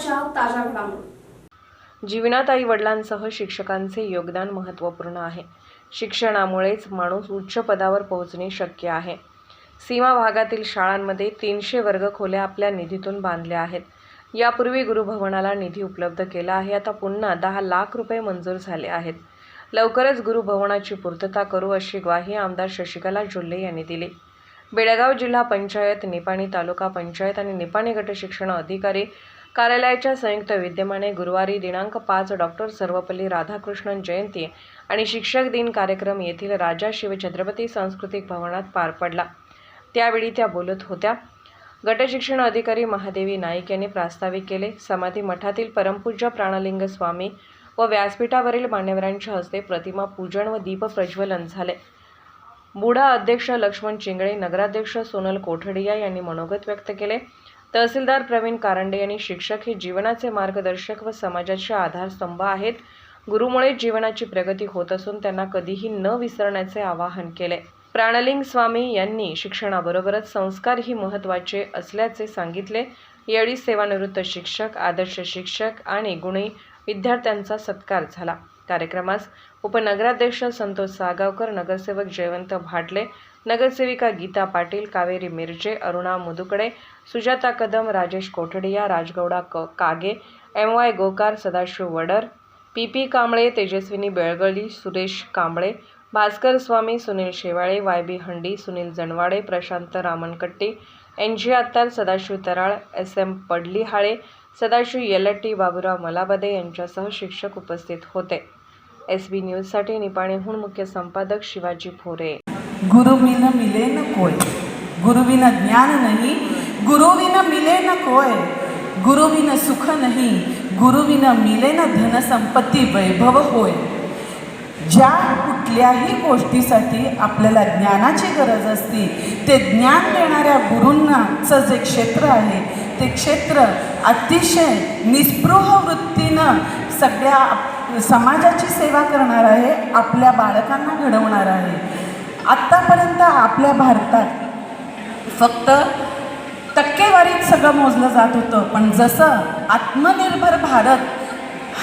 स्वागत ताज्या घडामोडी. जीवनात आई वडिलांसह शिक्षकांचे योगदान महत्त्वपूर्ण आहे. शिक्षणामुळेच माणूस उच्च पदावर पोहोचणे शक्य आहे. सीमा भागातील शाळांमध्ये तीनशे वर्गखोल्या आपल्या निधीतून बांधल्या आहेत. यापूर्वी गुरुभवनाला निधी उपलब्ध केला आहे. आता पुन्हा दहा लाख रुपये मंजूर झाले आहेत. लवकरच गुरुभवनाची पूर्तता करू अशी ग्वाही आमदार शशिकला जुल्ले यांनी दिली. बेळगाव जिल्हा पंचायत निपाणी तालुका पंचायत आणि निपाणी गट शिक्षण अधिकारी कार्यालयाच्या संयुक्त विद्यमाने गुरुवारी दिनांक पाच डॉक्टर सर्वपल्ली राधाकृष्णन जयंती आणि शिक्षक दिन कार्यक्रम येथील राजा शिवछत्रपती सांस्कृतिक भवनात पार पडला. त्यावेळी त्या बोलत होत्या. गटशिक्षण अधिकारी महादेवी नाईक यांनी प्रास्ताविक केले. समाधी मठातील परमपूज्य प्राणलिंग स्वामी व व्यासपीठावरील मान्यवरांच्या हस्ते प्रतिमा पूजन व दीप प्रज्वलन झाले. बुडा अध्यक्ष लक्ष्मण चिंगळे नगराध्यक्ष सोनल कोठडिया यांनी मनोगत व्यक्त केले. तहसीलदार प्रवीण कारंडे यांनी शिक्षक हे जीवनाचे मार्गदर्शक व समाजाचे आधारस्तंभ आहेत. गुरुमुळे जीवनाची प्रगती होत असून त्यांना कधीही न विसरण्याचे आवाहन केले. प्राणलिंग स्वामी यांनी शिक्षणाबरोबरच संस्कारही महत्त्वाचे असल्याचे सांगितले. यावेळी सेवानिवृत्त शिक्षक आदर्श शिक्षक आणि गुणी विद्यार्थ्यांचा सत्कार झाला. कार्यक्रमास उपनगराध्यक्ष संतोष सागावकर नगरसेवक जयवंत भाटले नगरसेविका गीता पाटील कावेरी मिरजे अरुणा मुदुकडे सुजाता कदम राजेश कोठडिया राजगौडा क Kage M Y Gokar Sadashiv Vadar P P Kamble Tejaswini Belgali Suresh Kamble Bhaskar Swami Sunil Shewale Y B Handi Sunil Janwade Prashant Ramankatti N G Attar Sadashiv Taral S M Padlihale Sadashiv Yelatti Baburao Malabade यांच्यासह शिक्षक उपस्थित होते. S बी न्यूजसाठी निपाणीहून मुख्य संपादक शिवाजी भोरे. गुरुविन मिले न कोय. गुरुविन ज्ञान नाही गुरुविन मिले न कोय. गुरुविन सुख नाही गुरुविन मिले न धनसंपत्ती वैभव होय. ज्या कुठल्याही गोष्टीसाठी आपल्याला ज्ञानाची गरज असते ते ज्ञान देणाऱ्या गुरूंनाचं जे क्षेत्र आहे ते क्षेत्र अतिशय निस्पृह वृत्तीनं सगळ्या समाजाची सेवा करणार आहे आपल्या बाळकांना घडवणार आहे. आत्तापर्यंत आपल्या भारतात फक्त टक्केवारीत सगळं मोजलं जात होतं पण जसं आत्मनिर्भर भारत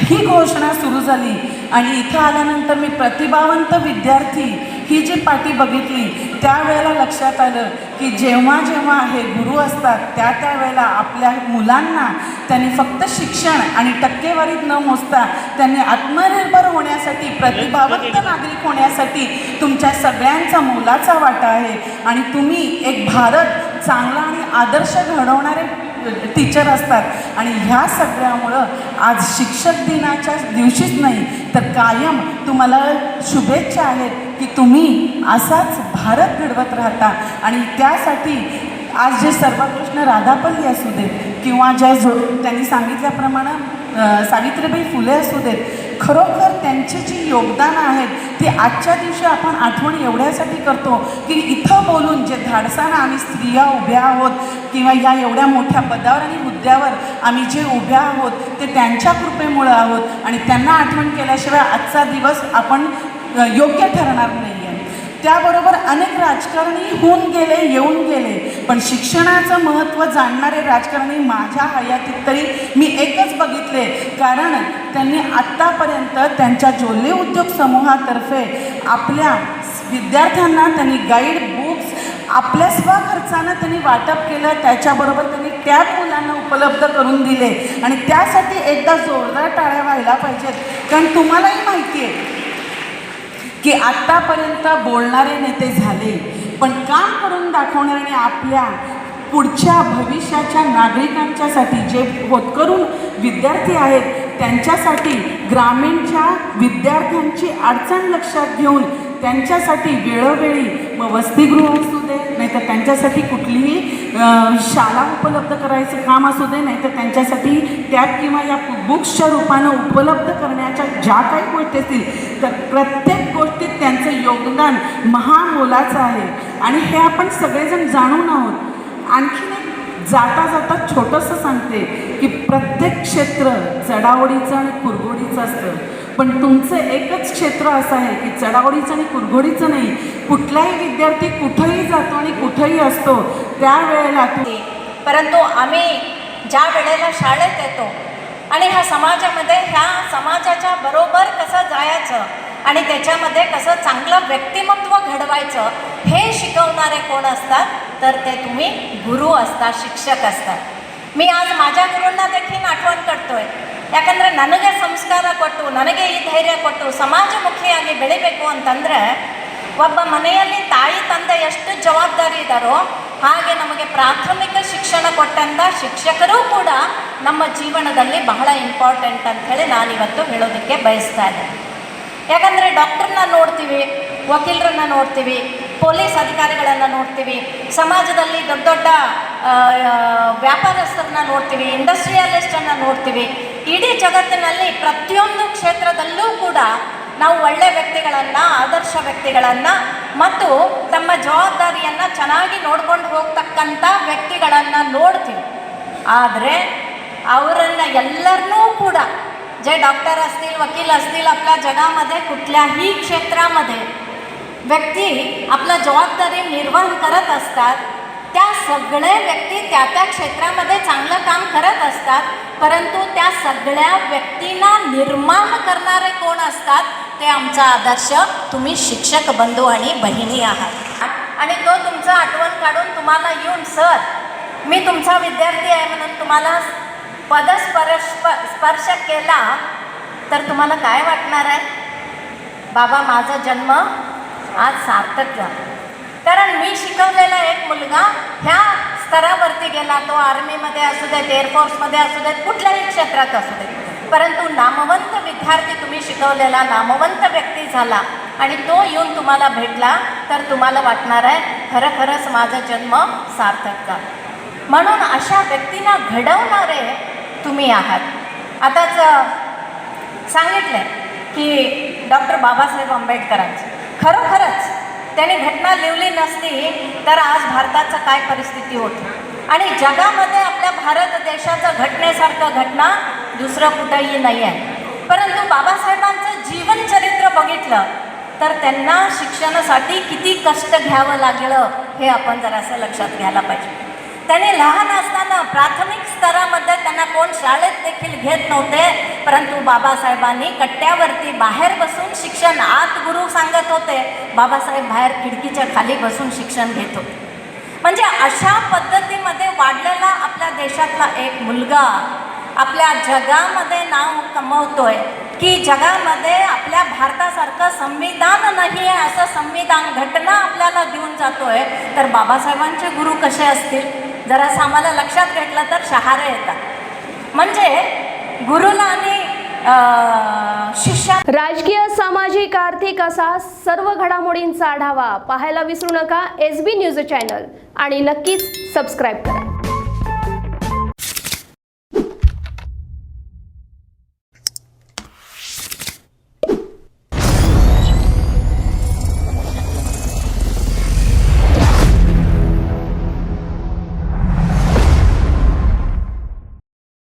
ही घोषणा सुरू झाली आणि इथं आल्यानंतर मी प्रतिभावंत विद्यार्थी ही जी पाठी बघितली त्यावेळेला लक्षात आलं की जेव्हा जेव्हा हे गुरु असतात त्या त्यावेळेला आपल्या मुलांना त्यांनी फक्त शिक्षण आणि टक्केवारीत न मोजता त्यांनी आत्मनिर्भर होण्यासाठी प्रतिभावंत नागरिक होण्यासाठी तुमच्या सगळ्यांचा मोलाचा वाटा आहे. आणि तुम्ही एक भारत चांगला आणि आदर्श घडवणारे टीचर असतात. आणि ह्या सगळ्यामुळं आज शिक्षक दिनाच्या दिवशीच नाही तर कायम तुम्हाला शुभेच्छा आहेत की तुम्ही असाच भारत घडवत राहता. आणि त्यासाठी आज जे सर्वकृष्ण राधापल्ली असू देत किंवा ज्या जो त्यांनी सांगितल्याप्रमाणे सावित्रीबाई फुले असू देत खरोखर त्यांचे जी योगदानं आहेत ती आजच्या दिवशी आपण आठवण एवढ्यासाठी करतो की इथं बोलून जे धाडसानं आम्ही स्त्रिया उभ्या आहोत किंवा या एवढ्या मोठ्या पदावर आणि मुद्द्यावर आम्ही जे उभ्या आहोत ते त्यांच्या कृपेमुळं आहोत आणि त्यांना आठवण केल्याशिवाय आजचा दिवस आपण योग्य ठरणार नाही त्याबरोबर अनेक राजकारणी होऊन गेले येऊन गेले. पण शिक्षणाचं महत्त्व जाणणारे राजकारणी माझ्या हयातीत तरी मी एकच बघितले. कारण त्यांनी आत्तापर्यंत त्यांच्या जोल्ले उद्योग समूहातर्फे आपल्या विद्यार्थ्यांना त्यांनी गाईड बुक्स आपल्या स्वखर्चानं त्यांनी वाटप केलं. त्याच्याबरोबर त्यांनी त्या मुलांना उपलब्ध करून दिले. आणि त्यासाठी एकदा जोरदार टाळ्या व्हायला पाहिजेत. कारण तुम्हालाही माहिती आहे की आत्तापर्यंत बोलणारे नेते झाले पण काम करून दाखवणारे आपल्या पुढच्या भविष्याच्या नागरिकांच्यासाठी जे होतकरून विद्यार्थी आहेत त्यांच्यासाठी ग्रामीणच्या विद्यार्थ्यांची अडचण लक्षात घेऊन त्यांच्यासाठी वेळोवेळी मग वसतिगृह असू दे नाहीतर त्यांच्यासाठी कुठलीही शाळा उपलब्ध करायचं काम असू दे नाही तर त्यांच्यासाठी टॅब किंवा या बुक्सच्या रूपानं उपलब्ध करण्याच्या ज्या काही गोष्टी असतील तर प्रत्येक गोष्टीत त्यांचं योगदान महामोलाचं आहे. आणि हे आपण सगळेजण जाणून आहोत. आणखीन एक जाता जाता छोटंसं सांगते की प्रत्येक क्षेत्र चढावडीचं आणि कुरगोडीचं असतं. पण तुमचं एकच क्षेत्र असं आहे की चढावडीचं आणि कुरघोडीचं नाही. कुठलाही विद्यार्थी कुठंही जातो आणि कुठंही असतो त्यावेळेला परंतु आम्ही ज्या वेळेला शाळेत येतो आणि ह्या समाजामध्ये ह्या समाजाच्या बरोबर कसं जायचं आणि त्याच्यामध्ये कसं चांगलं व्यक्तिमत्व घडवायचं हे शिकवणारे कोण असतात तर ते तुम्ही गुरु असतात शिक्षक असतात मी आज माझ्या गुरूंना देखील आठवण करतोय. ಯಾಕಂದರೆ ನನಗೆ ಸಂಸ್ಕಾರ ಕೊಟ್ಟು, ನನಗೆ ಈ ಧೈರ್ಯ ಕೊಟ್ಟು ಸಮಾಜಮುಖಿಯಾಗಿ ಬೆಳಿಬೇಕು ಅಂತಂದರೆ ಒಬ್ಬ ಮನೆಯಲ್ಲಿ ತಾಯಿ ತಂದೆ ಎಷ್ಟು ಜವಾಬ್ದಾರಿ ಇದ್ದಾರೋ ಹಾಗೆ ನಮಗೆ ಪ್ರಾಥಮಿಕ ಶಿಕ್ಷಣ ಕೊಟ್ಟಂಥ ಶಿಕ್ಷಕರು ಕೂಡ ನಮ್ಮ ಜೀವನದಲ್ಲಿ ಬಹಳ ಇಂಪಾರ್ಟೆಂಟ್ ಅಂತ ಹೇಳಿ ನಾನಿವತ್ತು ಹೇಳೋದಕ್ಕೆ ಬಯಸ್ತಾ ಇದ್ದೆ. ಯಾಕಂದರೆ ಡಾಕ್ಟ್ರನ್ನ ನೋಡ್ತೀವಿ, ವಕೀಲರನ್ನ ನೋಡ್ತೀವಿ, ಪೊಲೀಸ್ ಅಧಿಕಾರಿಗಳನ್ನು ನೋಡ್ತೀವಿ, ಸಮಾಜದಲ್ಲಿ ದೊಡ್ಡ ದೊಡ್ಡ ವ್ಯಾಪಾರಸ್ಥರನ್ನ ನೋಡ್ತೀವಿ ಇಂಡಸ್ಟ್ರಿಯಲಿಸ್ಟನ್ನು ನೋಡ್ತೀವಿ ಇಡೀ ಜಗತ್ತಿನಲ್ಲಿ ಪ್ರತಿಯೊಂದು ಕ್ಷೇತ್ರದಲ್ಲೂ ಕೂಡ ನಾವು ಒಳ್ಳೆ ವ್ಯಕ್ತಿಗಳನ್ನು ಆದರ್ಶ ವ್ಯಕ್ತಿಗಳನ್ನು ಮತ್ತು ತಮ್ಮ ಜವಾಬ್ದಾರಿಯನ್ನು ಚೆನ್ನಾಗಿ ನೋಡ್ಕೊಂಡು ಹೋಗ್ತಕ್ಕಂಥ ವ್ಯಕ್ತಿಗಳನ್ನು ನೋಡ್ತೀವಿ ಆದರೆ ಅವರನ್ನು ಎಲ್ಲರನ್ನೂ ಕೂಡ जे डॉक्टर असतील वकील असतील आपल्या जगामध्ये कुठल्याही क्षेत्रामध्ये व्यक्ती आपला जबाबदारी निर्वहन करत असतात त्या सगळे व्यक्ती त्या त्या क्षेत्रामध्ये चांगलं काम करत असतात परंतु त्या सगळ्या व्यक्तींना निर्माण करणारे कोण असतात ते आमचा आदर्श तुम्ही शिक्षक बंधू आणि बहिणी आहात. आणि तो तुमचं आठवण काढून तुम्हाला येऊन सर मी तुमचा विद्यार्थी आहे म्हणून तुम्हाला पदस्पर्श स्पर्श केला तर तुम्हाला काय वाटणार आहे? बाबा माझा जन्म आज सार्थक झाला. कारण मी शिकवलेला एक मुलगा ह्या स्तरावरती गेला. तो आर्मीमध्ये असू देत एअरफोर्समध्ये असू देत कुठल्याही क्षेत्रात असू देत परंतु नामवंत विद्यार्थी तुम्ही शिकवलेला नामवंत व्यक्ती झाला. आणि तो येऊन तुम्हाला भेटला तर तुम्हाला वाटणार आहे खरं खरंच माझा जन्म सार्थक का म्हणून अशा व्यक्तींना घडवणारे तुम्ही आहात. आताच सांगितलं की डॉक्टर बाबासाहेब आंबेडकरांचं. खरोखरच त्यांनी घटना लिहिली नसती तर आज भारताचं काय परिस्थिती होती? आणि जगामध्ये आपल्या भारत देशाचं घटनेसारखं घटना दुसरं कुठंही नाही आहे परंतु बाबासाहेबांचं जीवनचरित्र बघितलं तर त्यांना शिक्षणासाठी किती कष्ट घ्यावं लागलं हे आपण जरासं लक्षात घ्यायला पाहिजे. त्याने लहान असताना प्राथमिक स्तरामध्ये त्यांना कोण शाळेत देखील घेत नव्हते परंतु बाबासाहेबांनी कट्ट्यावरती बाहेर बसून शिक्षण आत गुरु सांगत होते. बाबासाहेब बाहेर खिडकीच्या खाली बसून शिक्षण घेत होते. म्हणजे अशा पद्धतीमध्ये वाढलेला आपल्या देशातला एक मुलगा आपल्या जगामध्ये नाव कमवतोय की जगामध्ये आपल्या भारतासारखं संविधान नाही आहे असं संविधान घटना आपल्याला देऊन जातोय तर बाबासाहेबांचे गुरु कसे असतील? जरासं आम्हाला लक्षात घेतलं तर शहारे येतात. म्हणजे गुरुला आणि शिष्या राजकीय सामाजिक आर्थिक असा सर्व घडामोडींचा आढावा पाहायला विसरू नका. S B news channel. आणि नक्कीच सबस्क्राईब करा.